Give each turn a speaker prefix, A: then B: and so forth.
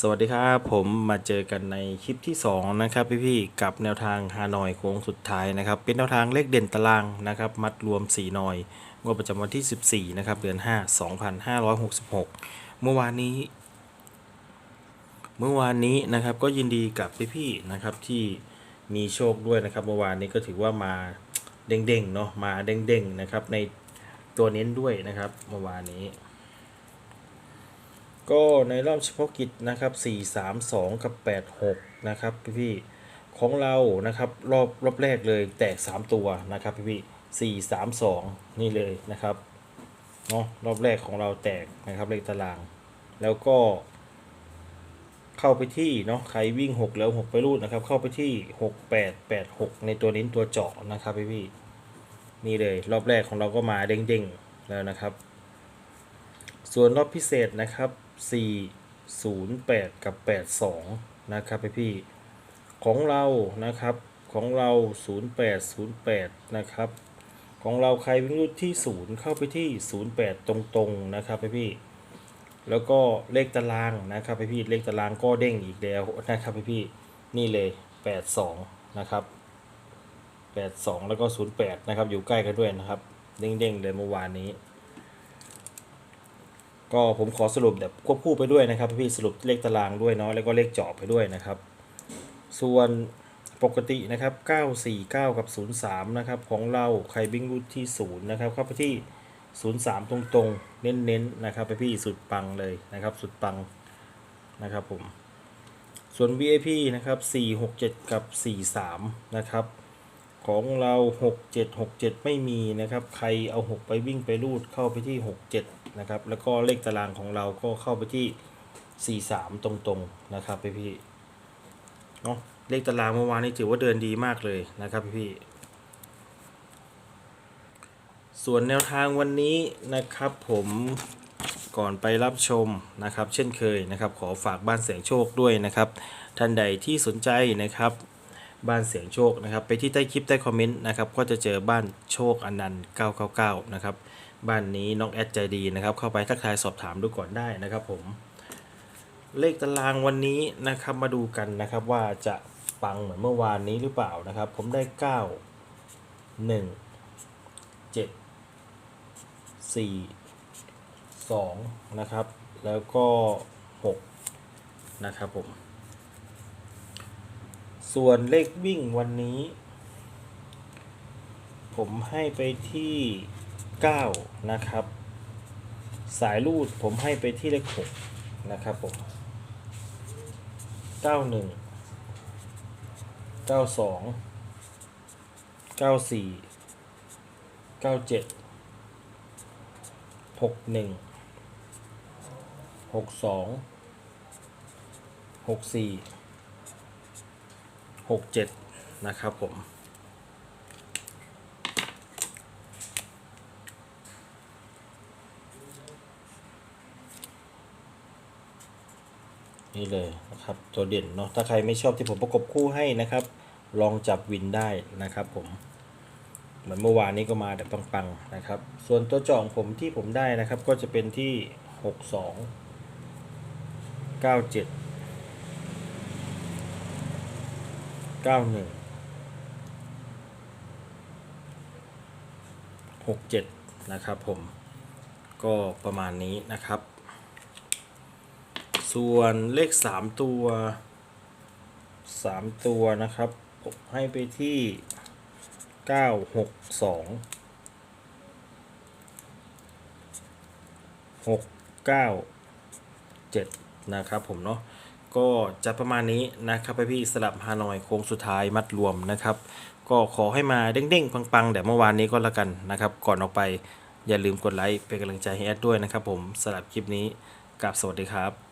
A: สวัสดีครับผมมาเจอกันในคลิปที่ 2 นะครับพี่ๆกับแนวทางฮานอยโค้งสุดท้ายนะครับ เป็นแนวทางเลขเด่นตารางนะครับ มัดรวม 4 หน่อยงวดประจำวันที่ 14 นะครับ เดือน 5 2566 เมื่อวานนี้ เมื่อวานนี้นะครับก็ยินดีกับพี่ๆนะครับที่มีโชคด้วยนะครับ เมื่อวานนี้ก็ถือว่ามาเด้งๆเนาะมาเด้งๆนะครับในตัวเน้นด้วยนะครับ เมื่อวานนี้ ก็ในรอบเฉพาะกิจนะครับ4 3 2 กับ 8 6 นะครับพี่ๆของเรานะครับรอบรอบแรกเลยแตก 3 ตัวนะครับพี่พี่4 3 2นี่เลยนะครับเนาะรอบแรกของเราแตกนะครับเลขตาราง แล้วก็ เข้าไปที่เนาะใครวิ่ง 6 แล้ว 6 ไปรูดนะครับ เข้าไปที่ 6 8 8 6 ในตัวนี้ตัวเจาะนะครับพี่พี่นี่เลยรอบแรกของเราก็มาเด้งๆแล้วนะครับ ส่วนรอบพิเศษนะครับ 408 กับ 82 นะครับพี่พี่ของเรานะครับของเรา 0808 นะครับ ของเราใครวิ่งรูดที่ 0 เข้าไปที่ 08 ตรงๆ นะครับพี่พี่แล้วก็เลขตารางนะครับพี่พี่เลขตารางก็เด้งอีกแล้วนะครับพี่พี่นี่เลย 82 นะครับ 82 แล้วก็ 08 นะครับอยู่ใกล้กันด้วยนะครับ เด้งๆเลยเมื่อวานนี้ ก็ผมขอสรุปแบบควบคู่ไปด้วยนะครับพี่ๆสรุปเลขตารางด้วยเนาะแล้วก็เลขเจาะไปด้วยนะครับ ส่วนปกตินะครับ949 กับ 03 นะครับ ของเราใครบิ้งรูทที่ 0 นะครับเข้าไปที่ 03 ตรงๆ เน้นๆนะครับพี่ๆสุดปังเลยนะครับ สุดปังนะครับผม ส่วน VIP นะครับ 467 กับ 43 นะครับ ของเรา 67 67 ไม่มีนะครับ ใครเอา 6 ไปวิ่งไปรูดเข้าไปที่ 67 นะครับ แล้วก็เลขตารางของเราก็เข้าไปที่ 43 ตรงๆนะครับพี่พี่เนาะเลขตารางเมื่อวานนี้ถือว่าเดินดีมากเลยนะครับพี่พี่ส่วนแนวทางวันนี้นะครับผมก่อนไปรับชมนะครับ เช่นเคยนะครับ ขอฝากบ้านเสียงโชคด้วยนะครับ ท่านใดที่สนใจนะครับ บ้านเสียงโชคนะครับไปที่ใต้คลิปใต้คอมเมนต์นะครับก็จะเจอบ้านโชคอนันต์999นะครับบ้านนี้น้องแอดใจดีนะครับเข้าไปทักทายสอบถามดูก่อนได้นะครับผมเลขตารางวันนี้นะครับมาดูกันนะครับว่าจะปังเหมือนเมื่อวานนี้หรือเปล่านะครับ ผมได้ 9 1 7 4 2นะครับแล้วก็ 6 นะครับผม ส่วนเลขวิ่งวันนี้ ผมให้ไปที่ 9 นะครับ สายรูดผมให้ไปที่เลข 6 นะครับผม 91 92 94 97 61 62 64 หกเจ็ดนะครับผม นี่เลยนะครับ ตัวเด่นเนาะถ้าใครไม่ชอบที่ผมประกบคู่ให้นะครับ ลองจับวินได้นะครับผมเหมือนเมื่อวานนี้ก็มาแบบปังๆนะครับ ส่วนตัวจองผมที่ผมได้นะครับก็จะเป็นที่ 62 97 เก้าหนึ่งหกเจ็ดนะครับผมก็ประมาณนี้นะครับ ส่วนเลขสามตัวสามตัวนะครับผมให้ไปที่เก้าหกสองหกเก้าเจ็ดนะครับผมเนาะ ก็จะประมาณนี้นะครับพี่สลับฮานอยโค้งสุดท้ายมัดรวมนะครับ ก็ขอให้มาเด้งๆ ปังๆแต่เมื่อวานนี้ก็แล้วกันนะครับ ก่อนออกไปอย่าลืมกดไลค์เป็นกำลังใจให้แอดด้วยนะครับผมสลับคลิปนี้กับสวัสดีครับ